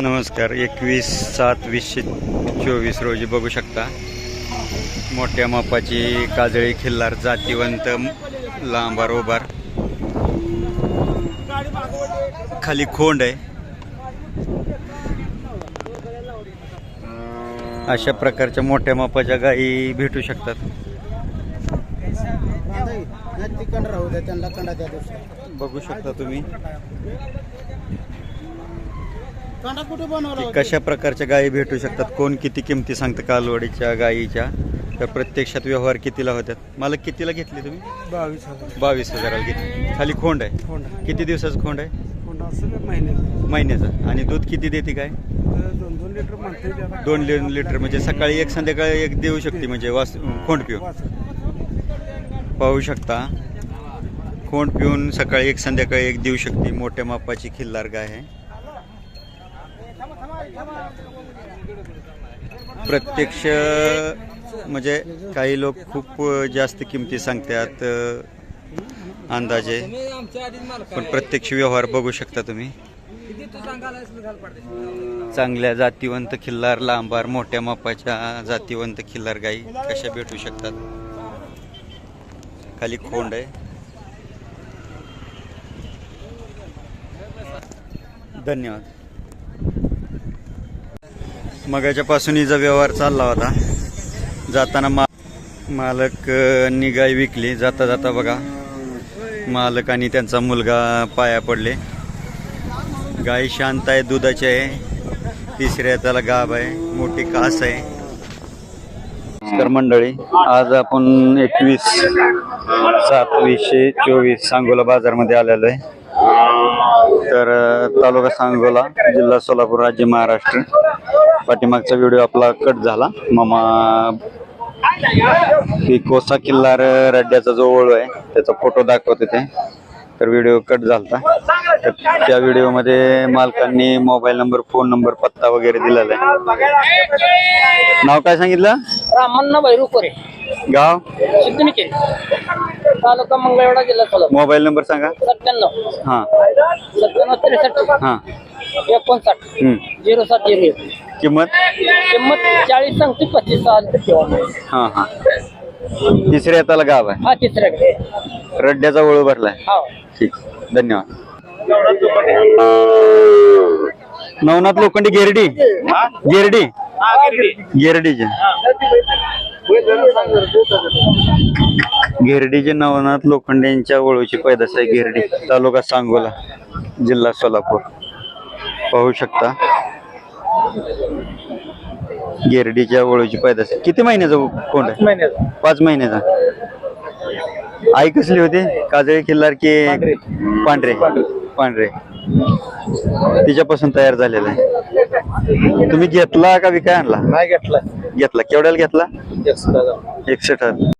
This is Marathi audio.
नमस्कार एकवीस सात वीसशे चोवीस रोजी बघू शकता. मोठ्या मापाची काजळी खिल्लार जातीवंत लांबार उभार. खाली खोंड आहे. अशा प्रकारच्या मोठ्या मापाच्या गायी भेटू शकतात. बघू शकता तुम्ही. कंडा कुठे बनवला की कशा प्रकारच्या गायी भेटू शकतात? कोण किती किमती सांगतं कालवडीच्या गायीच्या? तर प्रत्यक्षात व्यवहार कितीला होतात? मला कितीला घेतली तुम्ही? बावीस हजार. बावीस हजाराला घेतली. खाली खोंड आहे. किती दिवसाचं खोंड आहे? महिन्याचं. आणि दूध किती देते काय दोन दोन लिटर दोन लिटर. म्हणजे सकाळी एक संध्याकाळी एक देऊ शकते म्हणजे वास खोंड पिऊन. पाहू शकता. खोंड पिऊन सकाळी एक संध्याकाळी एक देऊ शकते. मोठ्या मापाची खिल्लार गाय आहे. प्रत्यक्ष म्हणजे काही लोक खूप जास्त किमती सांगतात अंदाजे. पण प्रत्यक्ष व्यवहार बघू शकता तुम्ही. चांगल्या जातीवंत खिल्लार लांबार मोठ्या मापाच्या जातीवंत खिल्लार गाई कशा भेटू शकतात? खाली खोंड आहे. धन्यवाद. मगाच्या पासून हिचा व्यवहार चालला होता. जाताना मा मालक गाय विकली. जाता जाता बघा मालक आणि त्यांचा मुलगा पाया पडले. गाय शांत आहे दुधाची आहे. तिसऱ्या त्याला गाभ आहे मोठी कास आहे. नमस्कार मंडळी. आज आपण एकवीस सातवीसशे चोवीस सांगोला बाजारमध्ये आलेलो आहे. तर तालुका सांगोला जिल्हा सोलापूर राज्य महाराष्ट्र. पाठीमागचा व्हिडिओ आपला कट झाला. मामा कोसा किल्लार रड्ड्याचा जो ओळू आहे. त्याचा फोटो दाखवत होते तर व्हिडिओ कट झालता. तर त्या व्हिडिओमध्ये मालकांनी मोबाईल नंबर फोन नंबर पत्ता वगैरे दिलेला आहे. नाव काय सांगितलं? रामण्णा भैरूपुरे गाव? तालुका मंगळवेढा जिल्हा सोलापूर. मोबाईल नंबर सांगा. सत्त्याण्णव. हां. सत्त्याण्णव त्रेसष्ट. हां. एकोणसाठ. हम्म. झिरो सात झिरो एक. किंमत? किंमत चाळीस सांगते पस्तीस ठेवा हां हां. तिसऱ्या हाताला गाव आहे. हा तिसऱ्या रड्ड्याचा ओळू भरलाय. हा. ठीक. धन्यवाद. नवनाथ लोखंडी गेरडी. गेरडी. गेरडीचे. घेरडीचे नवनाथ लोखंडे यांच्या पैदास आहे घेरडी तालुका सांगोला जिल्हा सोलापूर. पाहू शकता. गिरडीच्या ओळखीची पैदास किती महिन्याचा कोंड आहे? पाच महिन्याचा. आई कसली होती? काजळी किल्लार की पांढरे? पांढरे. तिच्यापासून तयार झालेला आहे. तुम्ही घेतला का विकाय आणला? नाही घेतला. घेतला? केवढ्याला घेतला? एकशे हजार.